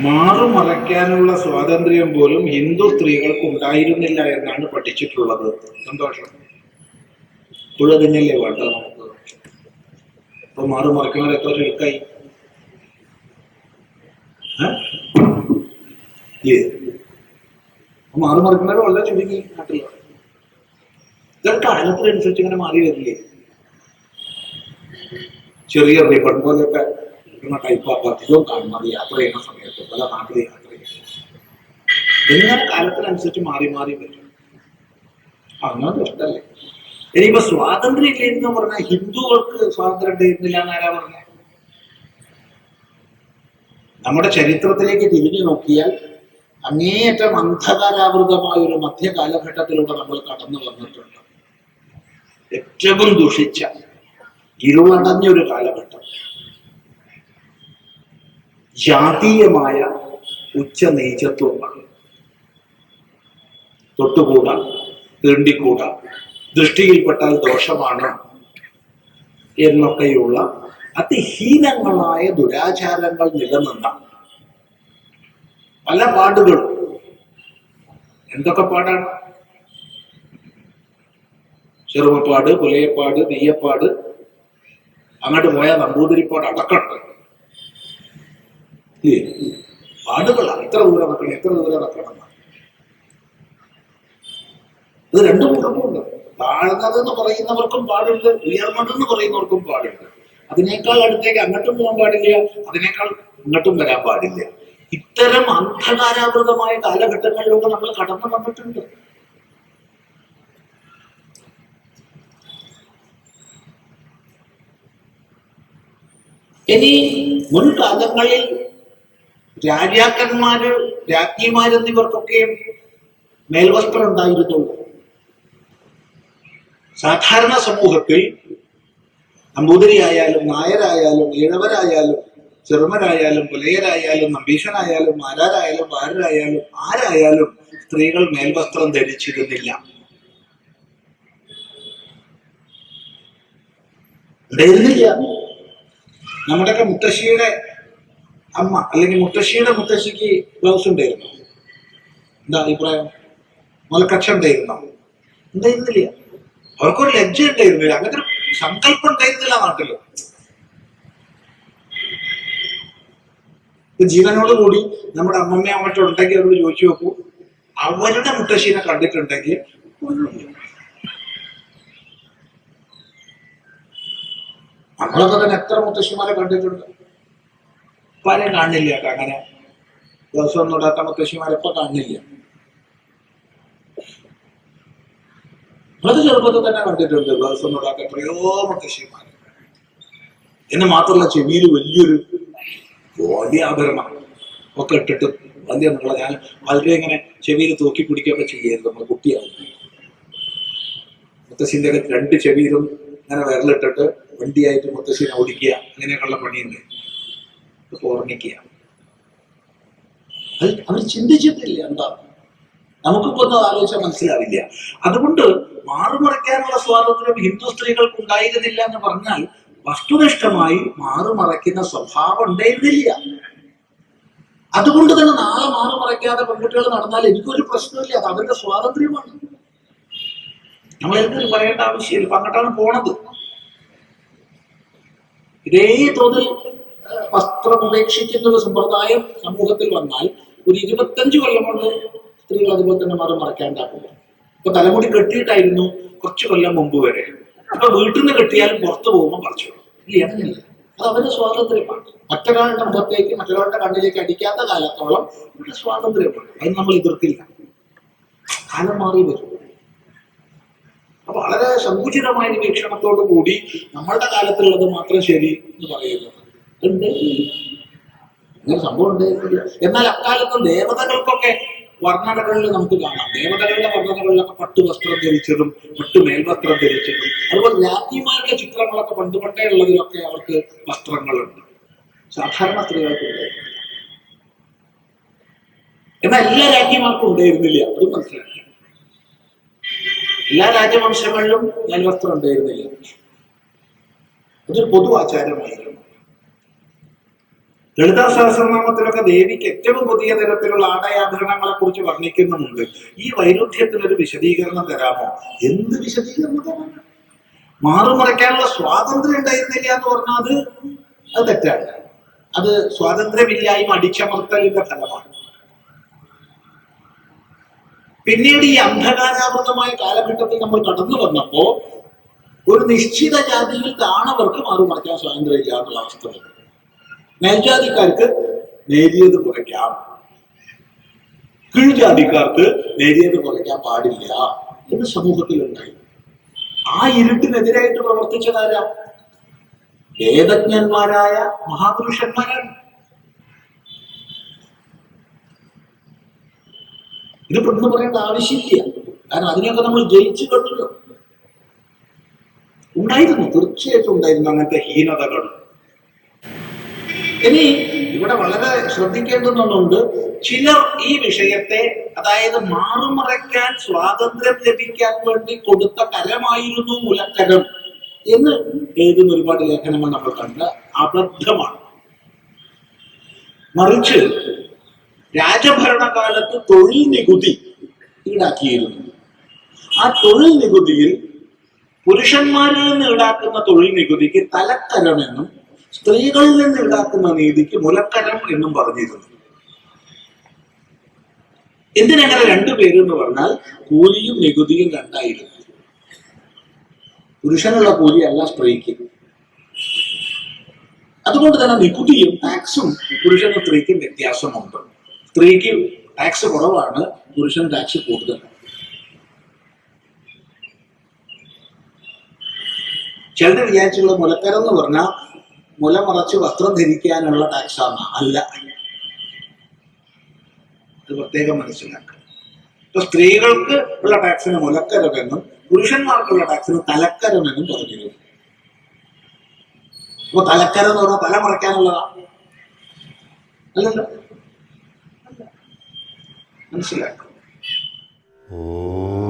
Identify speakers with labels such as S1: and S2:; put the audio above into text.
S1: മാറുമറയ്ക്കാനുള്ള സ്വാതന്ത്ര്യം പോലും ഹിന്ദു സ്ത്രീകൾക്ക് ഉണ്ടായിരുന്നില്ല എന്നാണ് പഠിച്ചിട്ടുള്ളത്. സന്തോഷം ഇപ്പോഴും തന്നെയല്ലേ വേണ്ട നമുക്ക്? ഇപ്പൊ മാറുമറയ്ക്കുന്നവർ എത്ര ചുരുക്കായി മാറുമറയ്ക്കുന്നവർ വളരെ ചുരുങ്ങി നാട്ടിൽ ഇതൊക്കെ കാലത്തിനനുസരിച്ച് ഇങ്ങനെ മാറി വരില്ലേ? ചെറിയ റിബൺ പോലെയൊക്കെ ഇരിക്കുന്ന ടൈപ്പ് അധികവും കാണുന്നത് യാത്ര ചെയ്യുന്ന സമയത്ത് പല നാട്ടിൽ യാത്ര ചെയ്യുന്നത് എല്ലാം കാലത്തിനനുസരിച്ച് മാറി മാറി വരും. അങ്ങനെ ഇഷ്ടല്ലേ ഇനിയിപ്പോ സ്വാതന്ത്ര്യം ഇല്ലായിരുന്നു പറഞ്ഞാൽ ഹിന്ദുക്കൾക്ക് സ്വാതന്ത്ര്യം ഉണ്ടായിരുന്നില്ല എന്നാരാ പറഞ്ഞ? നമ്മുടെ ചരിത്രത്തിലേക്ക് തിരിഞ്ഞു നോക്കിയാൽ അങ്ങേയറ്റം അന്ധകാരാവൃതമായ ഒരു മധ്യകാലഘട്ടത്തിലൂടെ നമ്മൾ കടന്നു വന്നിട്ടുണ്ട്. ഏറ്റവും ദുഷിച്ച ഇരുളടഞ്ഞ ഒരു കാലഘട്ടം. ജാതീയമായ ഉച്ച നീചത്വമാണ് തൊട്ടുകൂടാ തീണ്ടിക്കൂടാ ദൃഷ്ടിയിൽപ്പെട്ടാൽ ദോഷമാണ് എന്നൊക്കെയുള്ള അതിഹീനങ്ങളായ ദുരാചാരങ്ങൾ നിലനിന്ന പല പാടുകളും. എന്തൊക്കെ പാടാണ്? ചെറുമപ്പാട് പുലയപ്പാട് നെയ്യപ്പാട് അങ്ങോട്ട് പോയാൽ നമ്പൂതിരിപ്പാട് അടക്കണ്ട് ഇല്ലേ? പാടുകളാണ് എത്ര ദൂരം നടക്കണം എത്ര ദൂരം നടക്കണം? ഇത് രണ്ടു താഴ്ന്നത് എന്ന് പറയുന്നവർക്കും പാടുണ്ട് ഉയർന്നതെന്ന് പറയുന്നവർക്കും പാടുണ്ട്. അതിനേക്കാൾ അടുത്തേക്ക് അങ്ങോട്ടും പോകാൻ പാടില്ല അതിനേക്കാൾ ഇങ്ങോട്ടും വരാൻ പാടില്ല. ഇത്തരം അന്ധകാരാവൃതമായ കാലഘട്ടങ്ങളിലൂടെ നമ്മൾ കടന്നു വന്നിട്ടുണ്ട്. ഇനി മുൻകാലങ്ങളിൽ രാജാക്കന്മാര് രാജ്ഞിമാരെന്നിവർക്കൊക്കെ മേൽവസ്ത്രം ഉണ്ടായിരുന്നുള്ളൂ സാധാരണ സമൂഹത്തിൽ നമ്പൂതിരിയായാലും നായരായാലും ഈഴവരായാലും ചെറുമരായാലും പുലയരായാലും നമ്പീശനായാലും ആരാരായാലും ആരായാലും ആരായാലും സ്ത്രീകൾ മേൽവസ്ത്രം ധരിച്ചിരുന്നില്ല. ധരിച്ചില്ല നമ്മുടെയൊക്കെ മുത്തശ്ശിയുടെ അമ്മ അല്ലെങ്കിൽ മുത്തശ്ശിയുടെ മുത്തശ്ശിക്ക് ബ്ലൗസ് ഉണ്ടായിരുന്നു. എന്താ അഭിപ്രായം? മുലക്കക്ഷ ഉണ്ടായിരുന്നോ? ഉണ്ടായിരുന്നില്ല. അവർക്കൊരു ലജ്ജ ഉണ്ടായിരുന്നില്ല. അങ്ങനത്തെ ഒരു സങ്കല്പം ഉണ്ടായിരുന്നില്ല നാട്ടിൽ ജീവനോടുകൂടി ജീവനോട് കൂടി നമ്മുടെ അമ്മമ്മയോ മറ്റോ ഉണ്ടെങ്കിൽ അവരോട് ചോദിച്ചു നോക്കൂ. അവരുടെ മുത്തശ്ശീനെ കണ്ടിട്ടുണ്ടെങ്കിൽ. നമ്മളൊക്കെ തന്നെ എത്ര മുത്തശ്ശിമാരെ കണ്ടിട്ടുണ്ട്. പല കാണില്ല അങ്ങനെ. ദിവസം ഒന്നും ഇടാത്ത മുത്തശ്ശിമാരെ ഇപ്പൊ കാണില്ല. അത് ചെറുപ്പത്തിൽ തന്നെ കണ്ടിട്ടുണ്ട് ദിവസം ഇടാത്ത എത്രയോ മുത്തശ്ശിമാർ എന്ന് മാത്രമല്ല ചെവിയിൽ വലിയൊരു വലിയ ആഭരണം ഒക്കെ ഇട്ടിട്ട് വലിയ എന്നുള്ള ഞാൻ വളരെ ഇങ്ങനെ ചെവിയിൽ തൂക്കി പിടിക്കുകയൊക്കെ ചെയ്യരുത് നമ്മൾ കുട്ടിയാവും. മുത്തശ്ശിന്റെ രണ്ട് ചെവിയിലും ഇങ്ങനെ വിരലിട്ടിട്ട് വണ്ടിയായിട്ട് മുത്തശ്ശിനെ ഓടിക്കുക അങ്ങനെയൊക്കെയുള്ള പണിയുണ്ട് ഓർമ്മിക്കുക. അവർ ചിന്തിച്ചിട്ടില്ല എന്താ. നമുക്കിപ്പോ ഒന്നും ആലോചിച്ചാൽ മനസ്സിലാവില്ല. അതുകൊണ്ട് മാറുമറയ്ക്കാനുള്ള സ്വാതന്ത്ര്യം ഹിന്ദു സ്ത്രീകൾക്ക് ഉണ്ടായിരുന്നില്ല എന്ന് പറഞ്ഞാൽ വസ്തുനിഷ്ഠമായി മാറുമറയ്ക്കുന്ന സ്വഭാവം ഉണ്ടായിരുന്നില്ല. അതുകൊണ്ട് തന്നെ നാളെ മാറുമറയ്ക്കാതെ പെൺകുട്ടികൾ നടന്നാൽ എനിക്കൊരു പ്രശ്നമില്ല അത് അവരുടെ സ്വാതന്ത്ര്യമാണ്. നമ്മൾ എന്ത് പറയേണ്ട ആവശ്യമില്ല. ഇപ്പൊ അങ്ങോട്ടാണ് പോണത്. ഇതേ തോതിൽ വസ്ത്രം ഉപേക്ഷിക്കുന്ന ഒരു സമ്പ്രദായം സമൂഹത്തിൽ വന്നാൽ ഒരു ഇരുപത്തഞ്ച് കൊല്ലം കൊണ്ട് സ്ത്രീകൾ അതുപോലെ തന്നെ മാറി മറക്കാണ്ടാക്കുക ഇപ്പൊ തലമുടി കെട്ടിയിട്ടായിരുന്നു കുറച്ചു കൊല്ലം മുമ്പ് വരെ. അപ്പൊ വീട്ടിൽ നിന്ന് കെട്ടിയാലും പുറത്തു പോകുമ്പോൾ പറിച്ചു ഇല്ല അത് അവരുടെ സ്വാതന്ത്ര്യമാണ്. മറ്റൊരാളുടെ മുഖത്തേക്ക് മറ്റൊരാളുടെ കണ്ണിലേക്ക് അടിക്കാത്ത കാലത്തോളം അവരുടെ സ്വാതന്ത്ര്യമാണ്. അത് നമ്മൾ എതിർക്കില്ല. കാലം മാറി വരും. അപ്പൊ വളരെ സങ്കുചിതമായ വീക്ഷണത്തോടു കൂടി നമ്മളുടെ കാലത്തുള്ളത് മാത്രം ശരി എന്ന് പറയുന്നത് ഉണ്ട്. അങ്ങനെ സംഭവം ഉണ്ട്. എന്നാൽ അക്കാലത്ത് ദേവതകൾക്കൊക്കെ വർണനകളിൽ നമുക്ക് കാണാം. ദേവതകളുടെ വർണനകളിലൊക്കെ പട്ടു വസ്ത്രം ധരിച്ചതും പട്ടു മേൽവസ്ത്രം ധരിച്ചതും അതുപോലെ രാജ്ഞിമാരുടെ ചിത്രങ്ങളൊക്കെ പണ്ട് പണ്ടേ ഉള്ളതിലൊക്കെ അവർക്ക് വസ്ത്രങ്ങളുണ്ട്. സാധാരണ സ്ത്രീകൾക്ക് ഉണ്ടായിരുന്നില്ല. എന്നാൽ എല്ലാ രാജ്ഞിമാർക്കും ഉണ്ടായിരുന്നില്ല. അത് മനസ്സിലാക്കി. എല്ലാ രാജവംശങ്ങളിലും മേൽവസ്ത്രം ഉണ്ടായിരുന്നില്ല. അതൊരു പൊതു ആചാരമായിരുന്നു ലളിത സഹസ്രനാമത്തിലൊക്കെ ദേവിക്ക് ഏറ്റവും പുതിയ തരത്തിലുള്ള ആടയാഭരണങ്ങളെ കുറിച്ച് വർണിക്കുന്നുമുണ്ട്. ഈ വൈരുദ്ധ്യത്തിനൊരു വിശദീകരണം തരാമോ? എന്ത് വിശദീകരണം? മാറുമറയ്ക്കാനുള്ള സ്വാതന്ത്ര്യം ഉണ്ടായിരുന്നില്ല എന്ന് പറഞ്ഞാൽ അത് അത് തെറ്റാണ്. അത് സ്വാതന്ത്ര്യമില്ലായ്മ അടിച്ചമർത്തലിന്റെ ഫലമാണ്. പിന്നീട് ഈ അന്ധകാരാവൃതമായ കാലഘട്ടത്തിൽ നമ്മൾ കടന്നു വന്നപ്പോ ഒരു നിശ്ചിത ജാതിയിൽ താണവർക്ക് മാറുമറയ്ക്കാൻ സ്വാതന്ത്ര്യം ഇല്ല എന്നുള്ള അവസ്ഥ വന്നു. മേൽജാതിക്കാർക്ക് നേരിയത് കുറയ്ക്കാം. കീഴ്ജാതിക്കാർക്ക് നേരിയത് കുറയ്ക്കാൻ പാടില്ല എന്ന് സമൂഹത്തിലുണ്ടായി. ആ ഇരുട്ടിനെതിരായിട്ട് പ്രവർത്തിച്ചതാരാ? വേദജ്ഞന്മാരായ മഹാപുരുഷന്മാരാണ്. ഇത് പെട്ടെന്ന് പറയേണ്ട ആവശ്യമില്ല. കാരണം അതിനെയൊക്കെ നമ്മൾ ജയിച്ചു കണ്ടല്ലോ. ഉണ്ടായിരുന്നു തീർച്ചയായിട്ടും ഉണ്ടായിരുന്നു അങ്ങനത്തെ ഹീനതകൾ. ഇനി ഇവിടെ വളരെ ശ്രദ്ധിക്കേണ്ടതൊന്നുണ്ട് ചിലർ ഈ വിഷയത്തെ അതായത് മാറുമറയ്ക്കാൻ സ്വാതന്ത്ര്യം ലഭിക്കാൻ വേണ്ടി കൊടുത്ത കരമായിരുന്നു മുലക്കരം എന്ന് എഴുതുന്ന ഒരുപാട് ലേഖനങ്ങൾ നമ്മൾ കണ്ട് അബദ്ധമാണ്. മറിച്ച് രാജഭരണകാലത്ത് തൊഴിൽ നികുതി ഈടാക്കിയിരുന്നു. ആ തൊഴിൽ നികുതിയിൽ പുരുഷന്മാരിൽ നിന്ന് ഈടാക്കുന്ന തൊഴിൽ നികുതിക്ക് തലക്കരമെന്നും സ്ത്രീകളിൽ നിന്ന് ഉണ്ടാക്കുന്ന നീതിക്ക് മുലക്കരം എന്നും പറഞ്ഞിരുന്നു. എന്തിനങ്ങനെ രണ്ടുപേര് എന്ന് പറഞ്ഞാൽ കൂലിയും നികുതിയും രണ്ടായിരുന്നു. പുരുഷനുള്ള കൂലി അല്ല സ്ത്രീക്ക്. അതുകൊണ്ട് തന്നെ നികുതിയും ടാക്സും പുരുഷനും സ്ത്രീക്കും വ്യത്യാസമുണ്ട്. സ്ത്രീക്ക് ടാക്സ് കുറവാണ് പുരുഷൻ ടാക്സ് കൂടുതലാണ് ചിലർ വിചാരിച്ചുള്ള മുലക്കരം എന്ന് പറഞ്ഞാൽ മുല മറച്ച് വസ്ത്രം ധരിക്കാനുള്ള ടാക്സാണ് അല്ല. അത് പ്രത്യേകം മനസ്സിലാക്കുക. ഇപ്പൊ സ്ത്രീകൾക്ക് ഉള്ള ടാക്സിന് മുലക്കരമെന്നും പുരുഷന്മാർക്കുള്ള ടാക്സിന് തലക്കരമെന്നും പറഞ്ഞിരുന്നു. അപ്പൊ തലക്കരം എന്ന് പറഞ്ഞാൽ തല മറയ്ക്കാനുള്ളതാ. അല്ലല്ലോ. മനസ്സിലാക്കും
S2: ഓ.